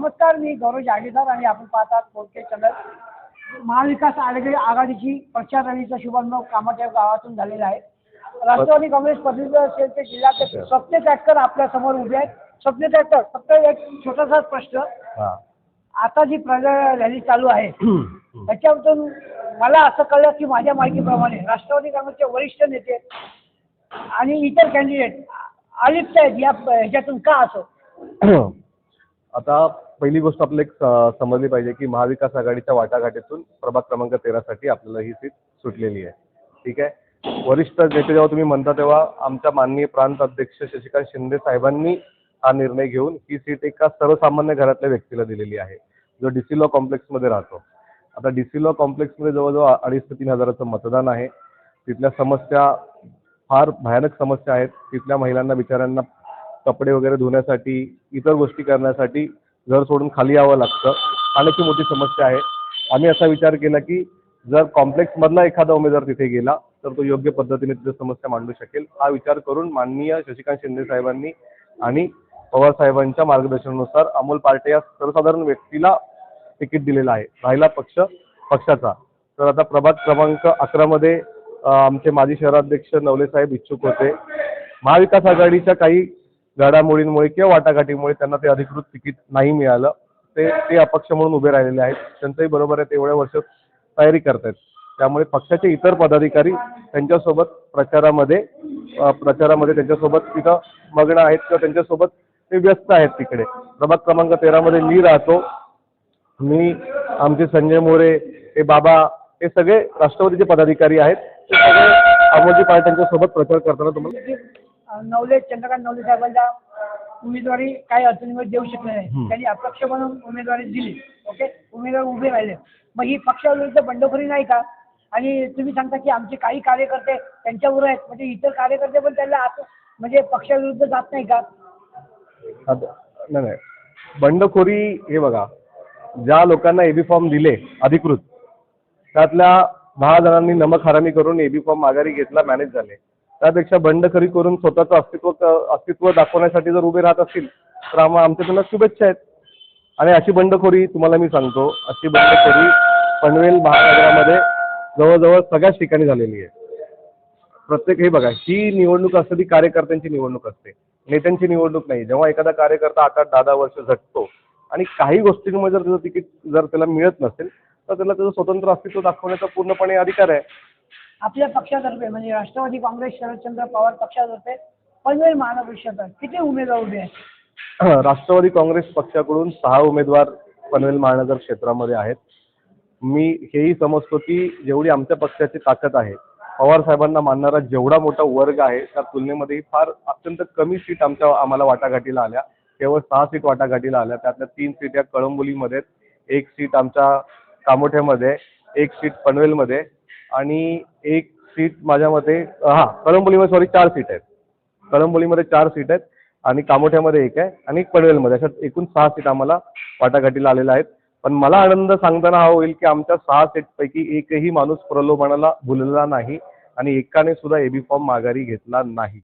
नमस्कार मी गौरव जागीरदार आणि आपण पाहतात पोटके चॅनल. महाविकास आघाडी आघाडीची प्रचार रॅलीचा शुभारंभ कामाच्या गावातून झालेला आहे. राष्ट्रवादी काँग्रेस पदवीधर सेलचे जिल्हाध्यक्ष स्वप्ने तटकर आपल्यासमोर उभे आहेत. स्वप्ने तटकर फक्त एक छोटासा प्रश्न. आता जी प्रचार रॅली चालू आहे त्याच्यातून मला असं कळलं की माझ्या माहितीप्रमाणे राष्ट्रवादी काँग्रेसचे वरिष्ठ नेते आणि इतर कॅन्डिडेट अलिप्त आहेत या ह्याच्यातून का असो? आता पहिली गोष्ट आपल्याला एक समजली पाहिजे की महाविकास आघाडीच्या वाटाघाटीतून प्रभाग क्रमांक तेरासाठी आपल्याला ही सीट सुटलेली आहे. ठीक आहे? वरिष्ठ नेते जेव्हा तुम्ही म्हणता तेव्हा आमच्या माननीय प्रांत अध्यक्ष शशिकांत शिंदे साहेबांनी हा निर्णय घेऊन ही सीट एका सर्वसामान्य घरातल्या व्यक्तीला दिलेली आहे जो डी सी लॉ कॉम्प्लेक्समध्ये राहतो. आता डी सी लॉ कॉम्प्लेक्समध्ये जवळजवळ अडीच ते तीन हजाराचं मतदान आहे. तिथल्या समस्या फार भयानक समस्या आहेत. तिथल्या महिलांना बिचाऱ्यांना कपडे वगैरे धुण्यासाठी इतर गोष्टी करण्यासाठी घर सोडून खाली यावं लागतं. पाण्याची मोठी समस्या आहे. आम्ही असा विचार केला की जर कॉम्प्लेक्समधला एखादा उमेदवार तिथे गेला तर तो योग्य पद्धतीने तिथे समस्या मांडू शकेल. हा विचार करून माननीय शशिकांत शिंदे साहेबांनी आणि पवार साहेबांच्या मार्गदर्शनानुसार अमोल पार्टे या सर्वसाधारण व्यक्तीला तिकीट दिलेलं आहे. राहिला पक्ष पक्षाचा. तर आता प्रभात क्रमांक अकरामध्ये आमचे माजी शहराध्यक्ष नवले साहेब इच्छुक होते. महाविकास आघाडीच्या काही घडामोडींमुळे किंवा वाटाघाटीमुळे त्यांना ते अधिकृत तिकीट नाही मिळालं. ते ते अपक्ष म्हणून उभे राहिलेले आहेत. त्यांचंही बरोबर आहे ते एवढ्या वर्ष तयारी करतायत. त्यामुळे पक्षाचे इतर पदाधिकारी त्यांच्यासोबत प्रचारामध्ये प्रचारामध्ये त्यांच्यासोबत तिथं मग्न आहेत किंवा त्यांच्यासोबत ते व्यस्त आहेत तिकडे. प्रभाग क्रमांक तेरामध्ये मी राहतो. मी आमचे संजय मोरे हे बाबा हे सगळे राष्ट्रवादीचे पदाधिकारी आहेत. ते सगळे आमोजी पाटील सोबत प्रचार करताना तुम्हाला नवले चंद्रकांत नवले साहेबांना उमेदवारी काही अडचणीमुळे देऊ शकले नाही. त्यांनी अपक्ष म्हणून उमेदवारी दिली ओके? उमेदवार उभे राहिले. मग ही पक्षाविरुद्ध बंडखोरी नाही का? आणि तुम्ही सांगता की आमचे काही कार्यकर्ते त्यांच्यावर आहेत म्हणजे इतर कार्यकर्ते पण त्यांना म्हणजे पक्षाविरुद्ध जात नाही का? नाही नाही. बंडखोरी हे बघा ज्या लोकांना एबी फॉर्म दिले अधिकृत त्यातल्या दहा जणांनी नमक हरामी करून एबी फॉर्म माघारी घेतला मॅनेज झाले. त्यापेक्षा बंडखोरी करून स्वतःचं अस्तित्व अस्तित्व दाखवण्यासाठी जर उभे राहत असतील तर आम्हा आमच्या त्यांना शुभेच्छा आहेत. आणि अशी बंडखोरी तुम्हाला मी सांगतो. अशी बंडखोरी पनवेल महानगरामध्ये जवळजवळ सगळ्याच ठिकाणी झालेली आहे. प्रत्येक हे बघा ही निवडणूक असते ती कार्यकर्त्यांची निवडणूक असते. नेत्यांची निवडणूक नाही. जेव्हा एखादा कार्यकर्ता आठ आठ दहा दहा वर्ष झटतो आणि काही गोष्टींमुळे जर त्याचं तिकीट जर त्याला मिळत नसेल तर त्याला त्याचं स्वतंत्र अस्तित्व दाखवण्याचा पूर्णपणे अधिकार आहे. आपल्या पक्षातर्फे म्हणजे राष्ट्रवादी काँग्रेस शरदचंद्र पवार पक्षातर्फे पनवेल महानगर किती उमेदवार उभे आहेत? राष्ट्रवादी काँग्रेस पक्षाकडून सहा उमेदवार पनवेल महानगर क्षेत्रामध्ये आहेत. मी हेही समजतो की जेवढी आमच्या पक्षाची ताकद आहे पवार साहेबांना मानणारा जेवढा मोठा वर्ग आहे त्या तुलनेमध्ये फार अत्यंत कमी सीट आमच्या आम्हाला वाटाघाटीला आल्या. केवळ सहा सीट वाटाघाटीला आल्या. त्यातल्या तीन सीट या कळंबोलीमध्ये एक सीट आमच्या कामोठ्यामध्ये एक सीट पनवेलमध्ये. आणि एक सीट माझ्या मते हां कळंबोलीमध्ये सॉरी चार सीट आहेत. कळंबोलीमध्ये चार सीट आहेत आणि कामोठ्यामध्ये एक आहे आणि पडवेलमध्ये. अशा एकूण सहा सीट आम्हाला वाटाघाटीला आलेल्या आहेत. पण मला आनंद सांगताना हा होईल की आमच्या सहा सीटपैकी एकही माणूस प्रलोभनाला भुलला नाही आणि एकाने सुद्धा एबी फॉर्म माघारी घेतला नाही.